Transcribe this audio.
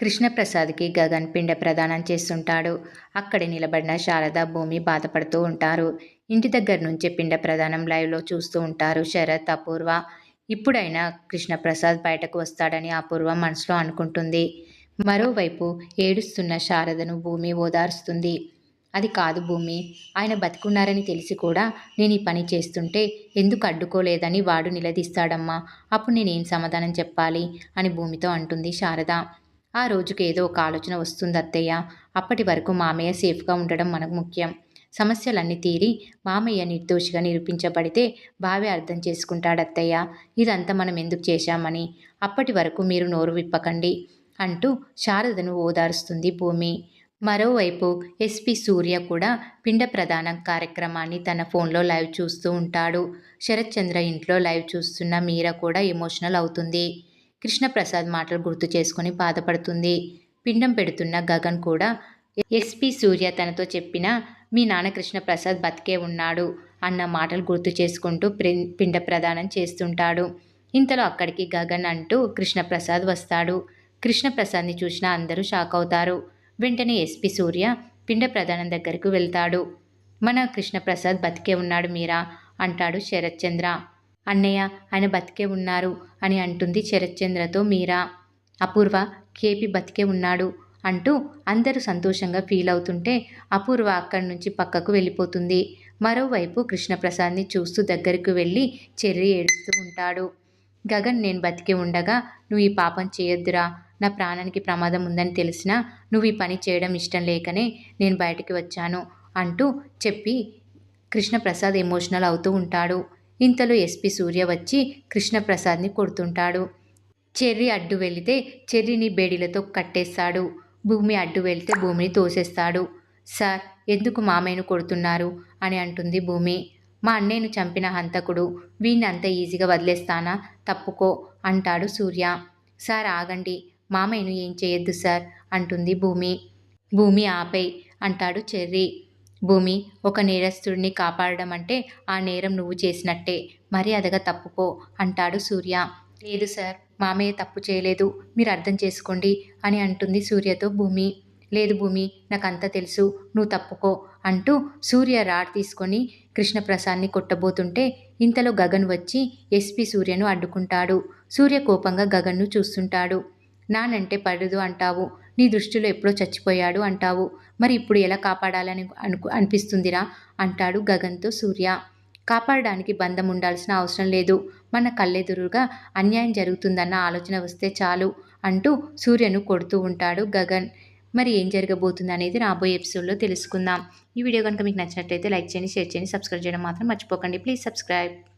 కృష్ణప్రసాద్కి గగన్ పిండ ప్రదానం చేస్తుంటాడు. అక్కడే నిలబడిన శారద భూమి బాధపడుతూ ఉంటారు. ఇంటి దగ్గర నుంచే పిండ ప్రదానం లైవ్లో చూస్తూ ఉంటారు శరత్ అపూర్వ. ఇప్పుడైనా కృష్ణప్రసాద్ బయటకు వస్తాడని అపూర్వ మనసులో అనుకుంటుంది. మరోవైపు ఏడుస్తున్న శారదను భూమి ఓదారుస్తుంది. అది కాదు భూమి ఆయన బతికున్నారని తెలిసి కూడా నేను ఈ పని చేస్తుంటే ఎందుకు అడ్డుకోలేదని వాడు నిలదీస్తాడమ్మా. అప్పుడు నేనేం సమాధానం చెప్పాలి అని భూమితో అంటుంది శారద. ఆ రోజుకి ఏదో ఒక ఆలోచన వస్తుంది అత్తయ్య అప్పటి వరకు మామయ్య సేఫ్గా ఉండడం మనకు ముఖ్యం. సమస్యలన్నీ తీరి మామయ్య నిర్దోషిగా నిరూపించబడితే బావి అర్థం చేసుకుంటాడు అత్తయ్య ఇదంతా మనం ఎందుకు చేశామని. అప్పటి వరకు మీరు నోరు విప్పకండి అంటూ శారదను ఓదారుస్తుంది భూమి. మరోవైపు ఎస్పి సూర్య కూడా పిండ ప్రదానం కార్యక్రమాన్ని తన ఫోన్లో లైవ్ చూస్తూ ఉంటాడు. శరత్చంద్ర ఇంట్లో లైవ్ చూస్తున్న మీర కూడా ఎమోషనల్ అవుతుంది. కృష్ణప్రసాద్ మాటలు గుర్తు చేసుకొని బాధపడుతుంది. పిండం పెడుతున్న గగన్ కూడా ఎస్పి సూర్య తనతో చెప్పిన మీ నాన్న కృష్ణప్రసాద్ బతికే ఉన్నాడు అన్న మాటలు గుర్తు చేసుకుంటూ పిండ ప్రదానం చేస్తుంటాడు. ఇంతలో అక్కడికి గగన్ అంటూ కృష్ణప్రసాద్ వస్తాడు. కృష్ణప్రసాద్ని చూసిన అందరూ షాక్ అవుతారు. వెంటనే ఎస్పి సూర్య పిండ ప్రధానం దగ్గరకు వెళ్తాడు. మన కృష్ణప్రసాద్ బతికే ఉన్నాడు మీరా అంటాడు శరత్చంద్ర అన్నయ్య ఆయన బతికే ఉన్నారు అని అంటుంది శరత్చంద్రతో మీరా. అపూర్వ కేపి బతికే ఉన్నాడు అంటూ అందరూ సంతోషంగా ఫీల్ అవుతుంటే అపూర్వ అక్కడి నుంచి పక్కకు వెళ్ళిపోతుంది. మరోవైపు కృష్ణప్రసాద్ని చూస్తూ దగ్గరకు వెళ్ళి చెర్రి ఏడుస్తూ ఉంటాడు. గగన్ నేను బతికి ఉండగా నువ్వు ఈ పాపం చేయొద్దురా. నా ప్రాణానికి ప్రమాదం ఉందని తెలిసినా నువ్వు ఈ పని చేయడం ఇష్టం లేకనే నేను బయటికి వచ్చాను అంటూ చెప్పి కృష్ణప్రసాద్ ఎమోషనల్ అవుతూ ఉంటాడు. ఇంతలో ఎస్పి సూర్య వచ్చి కృష్ణప్రసాద్ని కొడుతుంటాడు. చెర్రి అడ్డు వెళితే చెర్రిని బేడీలతో కట్టేస్తాడు. భూమి అడ్డు వెళితే భూమిని తోసేస్తాడు. సార్ ఎందుకు మామయ్యను కొడుతున్నారు? అని అంటుంది భూమి. మా అన్నయ్యను చంపిన హంతకుడు. వీణ్ణి అంత ఈజీగా వదిలేస్తానా? తప్పుకో అంటాడు సూర్య. సార్ ఆగండి. మామయ్యను ఏం చేయొద్దు సార్ అంటుంది భూమి. భూమి ఆపై అంటాడు చెర్రీ. భూమి ఒక నేరస్తుడిని కాపాడడం అంటే ఆ నేరం నువ్వు చేసినట్టే. మర్యాదగా తప్పుకో అంటాడు సూర్య. లేదు సార్ మామయ్య తప్పు చేయలేదు మీరు అర్థం చేసుకోండి అని అంటుంది సూర్యతో భూమి. లేదు భూమి నాకంతా తెలుసు నువ్వు తప్పుకో అంటూ సూర్య రాడ్ తీసుకొని కృష్ణప్రసాద్ని కొట్టబోతుంటే ఇంతలో గగన్ వచ్చి ఎస్పి సూర్యను అడ్డుకుంటాడు. సూర్య కోపంగా గగన్ను చూస్తుంటాడు. నానంటే పడదు అంటావు నీ దృష్టిలో ఎప్పుడో చచ్చిపోయాడు అంటావు. మరి ఇప్పుడు ఎలా కాపాడాలని అనుకు అనిపిస్తుందిరా? అంటాడు గగన్తో సూర్య. కాపాడడానికి బంధం ఉండాల్సిన అవసరం లేదు. మన కళ్ళెదురుగా అన్యాయం జరుగుతుందన్న ఆలోచన వస్తే చాలు అంటూ సూర్యను కొడుతూ ఉంటాడు గగన్. మరి ఏం జరగబోతుంది అనేది రాబోయే ఎపిసోడ్లో తెలుసుకుందాం. ఈ వీడియో కనుక మీకు నచ్చినట్లయితే లైక్ చేయండి షేర్ చేయండి సబ్స్క్రైబ్ చేయడం మాత్రం మర్చిపోకండి. Please subscribe.